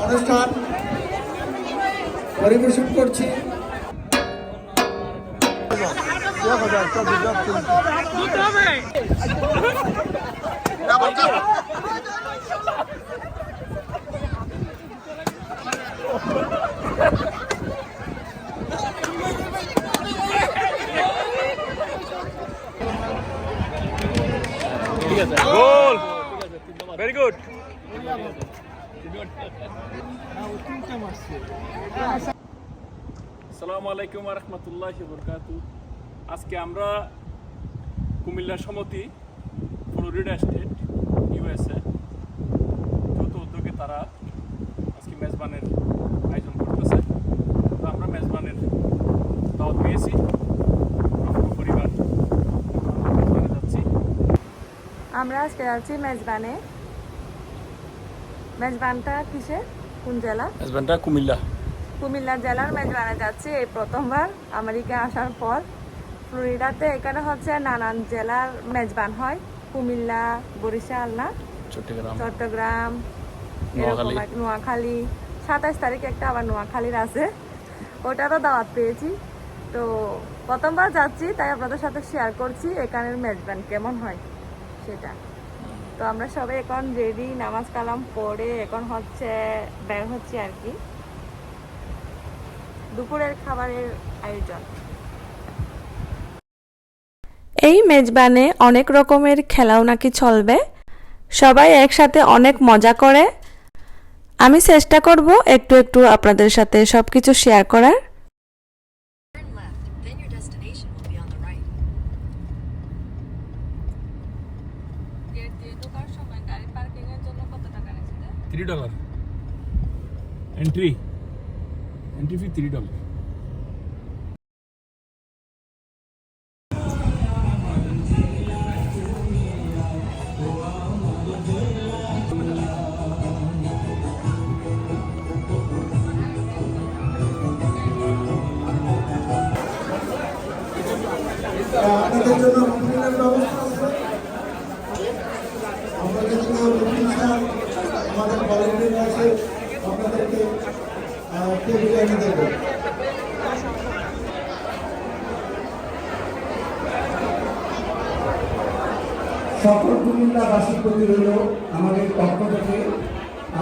অনুষ্ঠান পরিবেশন করছি। গোল ভেরি গুড আসসালামু আলাইকুম রহমতুল্লাহ বরকাত আজকে আমরা Comilla Samity, Florida State, USA যৌথ উদ্যোগে তারা আজকে মেজবানের আয়োজন করতেছে। তো আমরা মেজবানের দাওয়াত পেয়েছি পরিবার যাচ্ছি। আমরা আজকে যাচ্ছি মেজবানে। মেজবানটা কিসে কোন জেলা? মেজবানটা কুমিল্লা। কুমিল্লা জেলার মেজবানে যাচ্ছি এই প্রথমবার আমেরিকা আসার পর। ফ্লোরিডাতে এখানে হচ্ছে নানান জেলার মেজবান হয়। কুমিল্লা বরিশাল না? চট্টগ্রাম। চট্টগ্রাম নোয়াখালী। সাতাশ তারিখে একটা আবার নোয়াখালীর আছে। ওটারও দাওয়াত পেয়েছি। তো প্রথমবার যাচ্ছি তাই আপনাদের সাথে শেয়ার করছি এখানের মেজবান কেমন হয় সেটা। তো আমরা সবাই এখন রেডি নামাজ কালাম পড়ে এখন হচ্ছে বের হচ্ছে আর কি। দুপুরের খাবারের আয়োজন। এই মেজবানে অনেক রকমের খেলাও নাকি চলবে। সবাই একসাথে অনেক মজা করে। আমি চেষ্টা করব একটু একটু আপনাদের সাথে সব কিছু শেয়ার করার। three dollar entry entry fee three dollar আপনাদের জন্য রুটিনের কুমিল্লাবাসীর প্রতি রইল আমাদের পক্ষ থেকে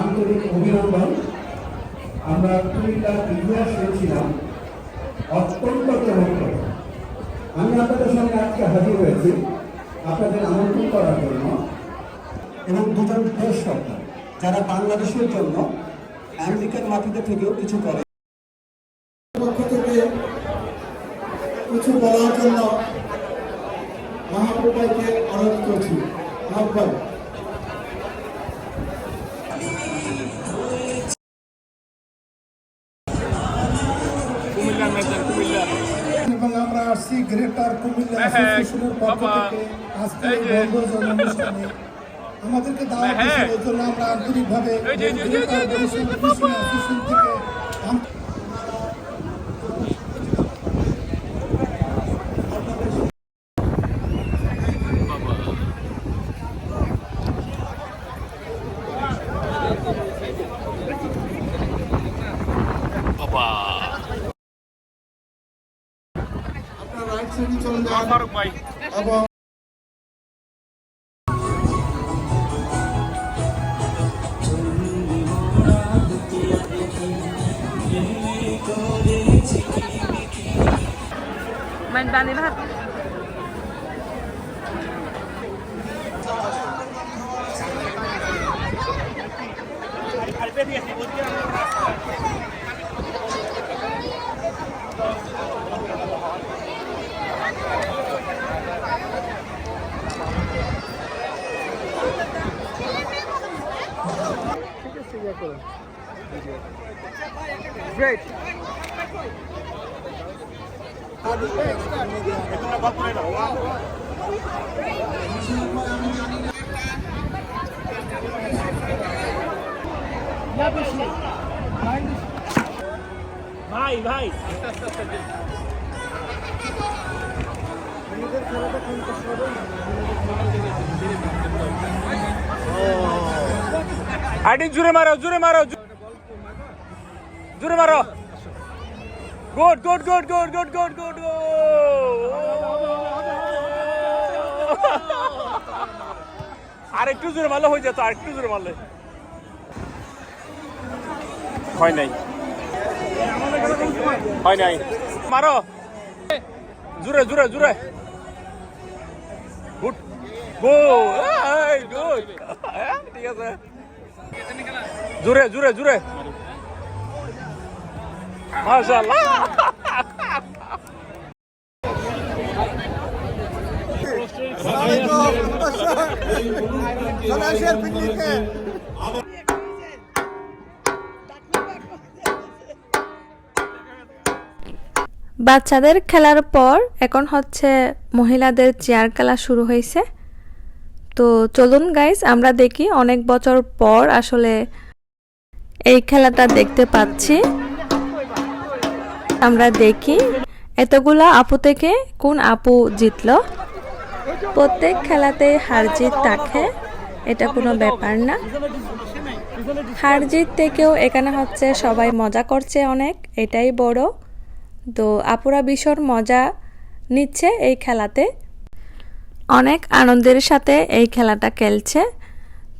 আন্তরিক অভিনন্দন। আমরা কুমিল্লার ইতিহাস শুনছিলাম অত্যন্ত চমৎকার। আমি আপনাদের সঙ্গে আজকে হাজির হয়েছি আপনাদের আমন্ত্রণ করার জন্য এবং দুজন দেশ যারা বাংলাদেশের জন্য আমেরিকার মাটিতে থেকেও কিছু করে। পক্ষ থেকে কিছু বলার জন্য মহাপ্রভাইকে অনুরোধ করছি। এবং আমরা আসছি গ্রেটার কুমিল্লা মেহেক, অ্যাসোসিয়েশনের পক্ষ থেকে আজকে যে। বঙ্গজন অনুষ্ঠানে আমাদেরকে দাওয়াত মেহেক। দিয়েছিল জন্য আমরা আন্তরিকভাবে গ্রেটার অ্যাসোসিয়েশন থেকে সাইডে চলে যান ফারুক ভাই এবং মেজবানি ভাত ভাই ভাই। আইডি, জুড়ে মারো জুড়ে মারো, জু- জোরে মারো। Good good good good good good good আর একটু জোরে মারলে হয়ে যেত, আর একটু জোরে মারলে। হয় নাই। হয় নাই। মারো। জোরে জোরে জোরে গুড গো গুড। ঠিক আছে। জোরে জোরে জোরে। মাশাআল্লাহ। বাচ্চাদের খেলার পর এখন হচ্ছে মহিলাদের চেয়ার খেলা শুরু হয়েছে। তো চলুন গাইস আমরা দেখি অনেক বছর পর আসলে এই খেলাটা দেখতে পাচ্ছি। আমরা দেখি এতগুলা আপু থেকে কোন আপু জিতল। প্রত্যেক খেলাতে হার জিত থাকে এটা কোনো ব্যাপার না। হার জিত থেকেও এখানে হচ্ছে সবাই মজা করছে অনেক, এটাই বড়। তো আপুরা ভীষণ মজা নিচ্ছে এই খেলাতে। অনেক আনন্দের সাথে এই খেলাটা খেলছে।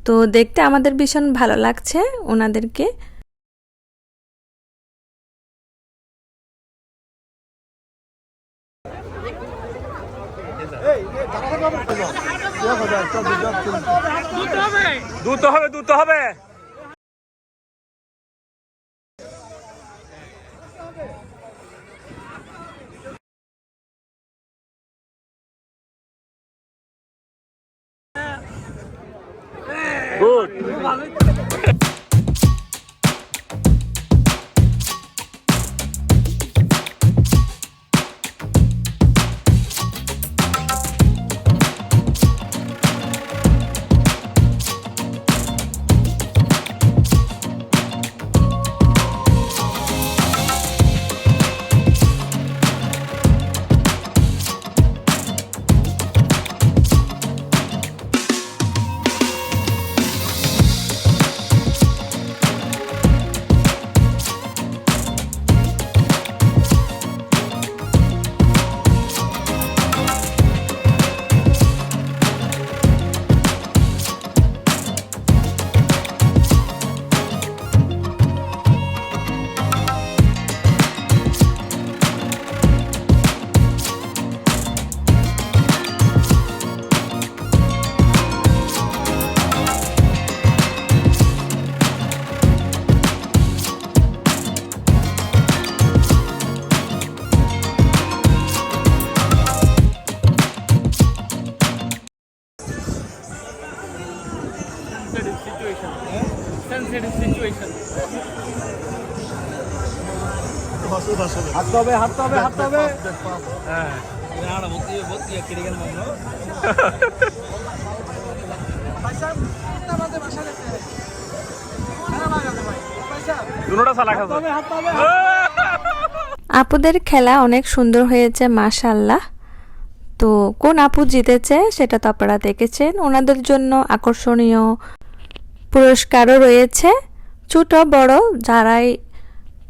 তো দেখতে আমাদের ভীষণ ভালো লাগছে ওনাদেরকে। দুটো হবে দুটো হবে। গুড sensitive হাঁটতে হবে হাঁটতে হবে হাঁটতে হবে। হ্যাঁ দুটোটা সালা খাবে আপুদের খেলা অনেক সুন্দর হয়েছে মাশাল্লাহ তো কোন আপু জিতেছে সেটা তো আপনারা দেখেছেন। ওনাদের জন্য আকর্ষণীয় পুরস্কারও রয়েছে। ছোট বড় যারাই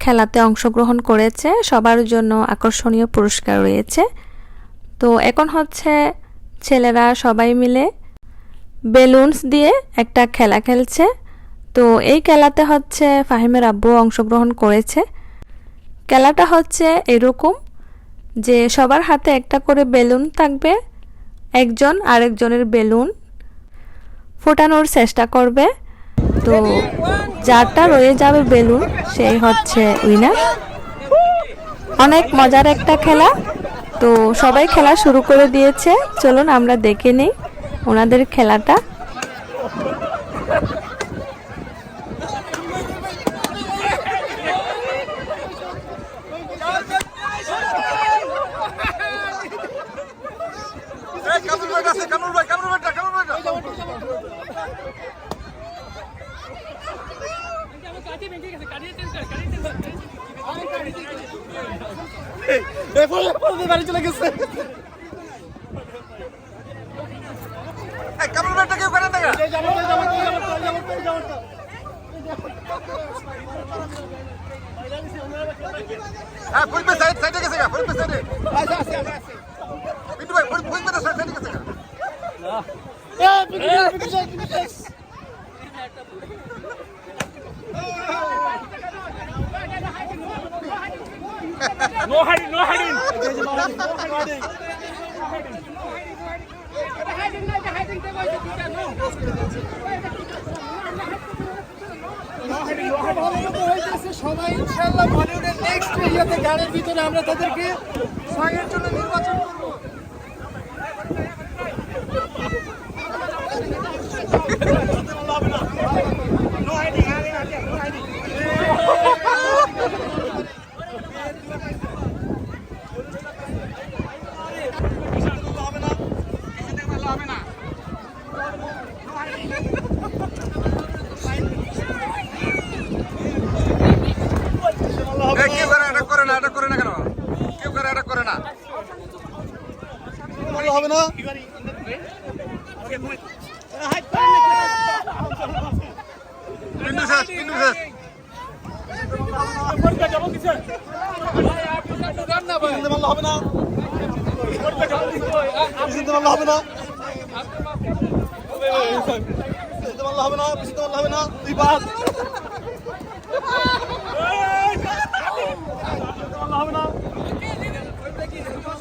খেলাতে অংশগ্রহণ করেছে, সবার জন্য আকর্ষণীয় পুরস্কার রয়েছে। তো এখন হচ্ছে ছেলেরা সবাই মিলে বেলুনস দিয়ে একটা খেলা খেলছে। তো এই খেলাতে হচ্ছে ফাহিমের আব্বু অংশগ্রহণ করেছে। খেলাটা হচ্ছে এরকম যে সবার হাতে একটা করে বেলুন থাকবে, একজন আরেকজনের বেলুন ফোটানোর চেষ্টা করবে। তো যারটা রয়ে যাবে বেলুন, সেই হচ্ছে উইনার অনেক মজার একটা খেলা। তো সবাই খেলা শুরু করে দিয়েছে। চলুন আমরা দেখে নিই ওনাদের খেলাটা। বাড়ি চলে গেছে। হ্যাঁ ফুলবে সাইড সাইডে গেছে গা ফুলবে সাইডে। পিন্টু ভাই ফুল ফুলবে সাইড সাইডে গেছে গা। No hiding, no hiding. সবাই ইনশাল্লাহ বলিউডের নেক্সট ইয়েতে গানের ভিতরে আমরা তাদেরকে সঙ্গের জন্য নির্বাচন করব এ কেউ করে এটা করে না এটা করে না কেন কেউ করে এটা করে না ভালো হবে না পিন্টু শেষ পিন্টু শেষ চিনতে পারলে হবে না চিনতে পারলে হবে না চিনতে পারলে হবে না চিনতে পারলে হবে না তুই বাদ হবে না ফরিদ দুই নম্বর ফরিদ ভাই দুই নম্বর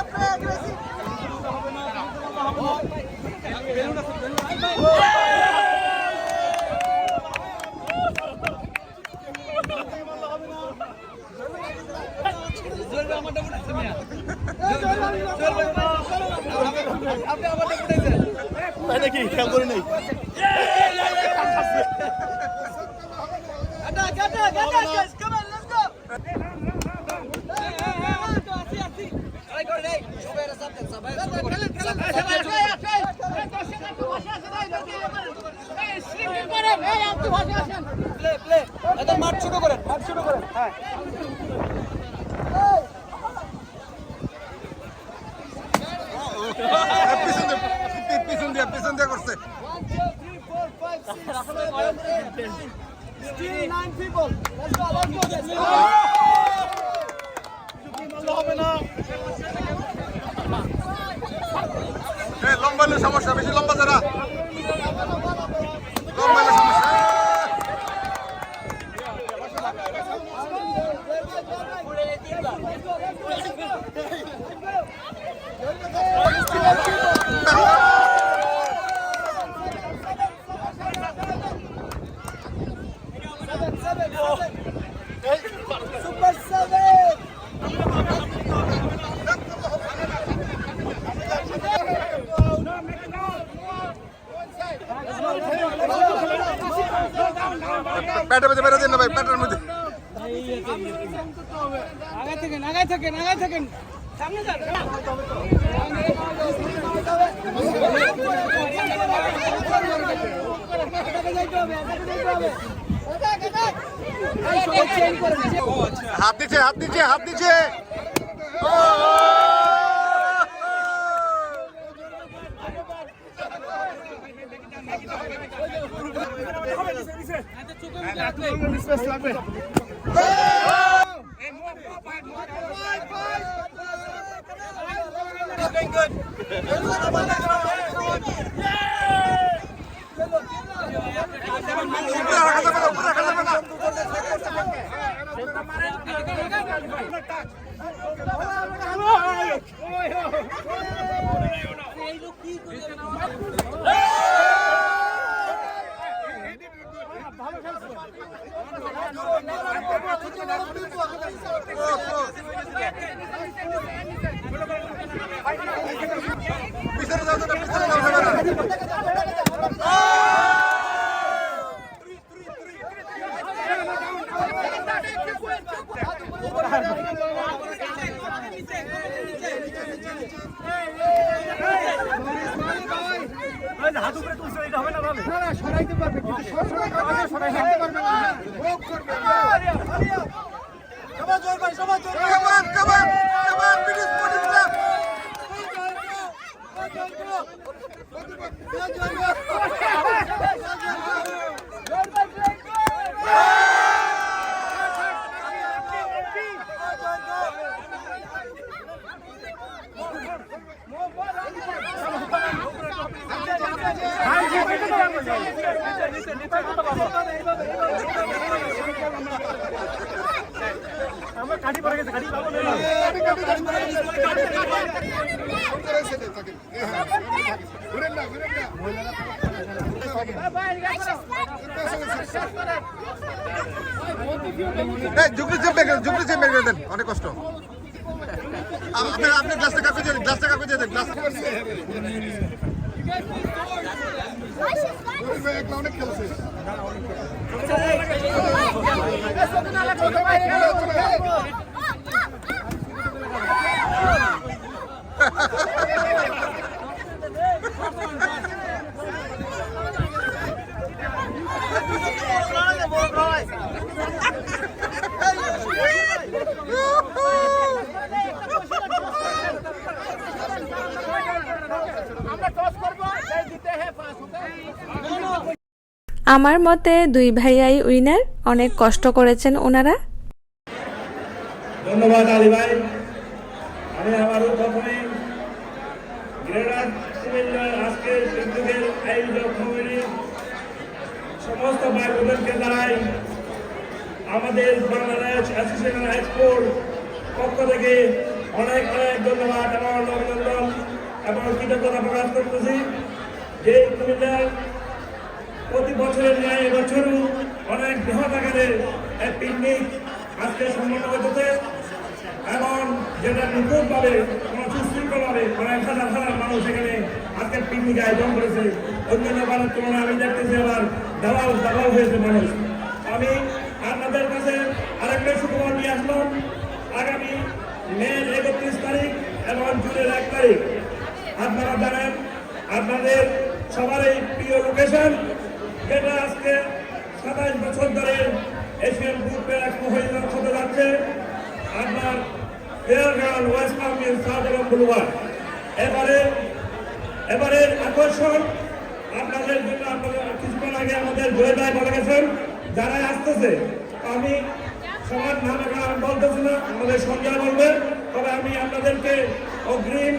মাঠ ছোট করেন মাঠ ছোট করেন হ্যাঁ পিছন দিয়ে পিছন দিয়ে পিছন দিয়ে করছে হবে না এ লম্বা সমস্যা বেশি লম্বা যারা লম্বা সমস্যা। হাত দিচ্ছে হাত দিচ্ছে হাত দিচ্ছে। ও! উপরে রাখা যাবে না, উপরে রাখা যাবে না। পিছনে যাও না, পিছনে যাও যাবে না। হাত উপরে তুলছে এটা হবে না ভাবে না, না, সরাইতে পারবে, কিন্তু সরকার কাউকে সরাই রাখতে পারবে না। ভোগ করবে। সবাই জয় ভাই, সবাই জয় ভাই। Come on, come on, come Joy British Joy left. আমরা কাঠি পড়ে গেছে না চেপ বের করেন, জুগলি চেপ বের করে দেন অনেক কষ্ট। আপনি আপনি গ্লাসটা কাকু দিয়ে গ্লাসটা কাকু দিয়ে দেন। গ্লাস আমার মতে দুই ভাইয়াই উইনার, অনেক কষ্ট করেছেন ওনারা। ধন্যবাদ আলী ভাই। আমি আবারও প্রথমে গ্রেটার কুমিল্লার আজকের উদ্যোগের আয়োজক কমিটির সমস্ত ভাই জানাই, আমাদের বাংলাদেশ অ্যাসোসিয়েশন হাইস্কুল পক্ষ থেকে অনেক অনেক ধন্যবাদ এবং অভিনন্দন এবং কৃতজ্ঞতা প্রকাশ করতেছি। যে কুমিল্লার প্রতি বছরের ন্যায় এবছরও অনেক বৃহৎ আকারের এক পিকনিক আজকে সম্পন্ন হতেছে এবং যেটা নতুনভাবে কোনো সুশৃঙ্খলভাবে অনেক হাজার হাজার মানুষ এখানে আজকে পিকনিক আয়োজন করেছে। অন্যান্য বারের তুলনায় আমি দেখতেছি আবার দালাল দালাল হয়েছে মানুষ। আমি আপনাদের কাছে আরেকটা সুখবর নিয়ে আসলাম। আগামী মে একত্রিশ তারিখ এবং জুনের এক তারিখ। আপনারা জানেন, আপনাদের সবারই প্রিয় লোকেশন যেটা আজকে সাতাইশ বছর ধরে এশিয়ান গ্রুপের হয়ে যা- হতে যাচ্ছে। আপনার ফেয়ারগ্রাউন্ড ওয়েস্ট সাউথ এবং বুলওয়ার এবারে এবারের আকর্ষণ আপনাদের জন্য, আপনাদের কিছুক্ষণ আগে আমাদের জয় বলে গেছেন, যারাই আসতেছে, আমি সবার নাম এখন আমি বলতেছি না, আমাদের সঞ্জয় বলবে, তবে আমি আপনাদেরকে অগ্রিম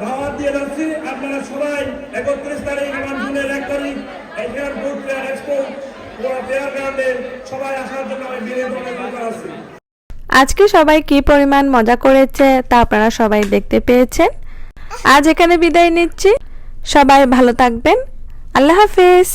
দাওয়াত দিয়ে যাচ্ছি। আপনারা সবাই একত্রিশ তারিখ এবং জুনের এক তারিখ ফেয়ার গ্রাউন্ডে সবাই আসার জন্য আমি বিনীত অনুরোধ আজকে সবাই কি পরিমাণ মজা করেছে তা আপনারা সবাই দেখতে পেয়েছেন। আজ এখানে বিদায় নিচ্ছি। সবাই ভালো থাকবেন। আল্লাহ হাফিজ।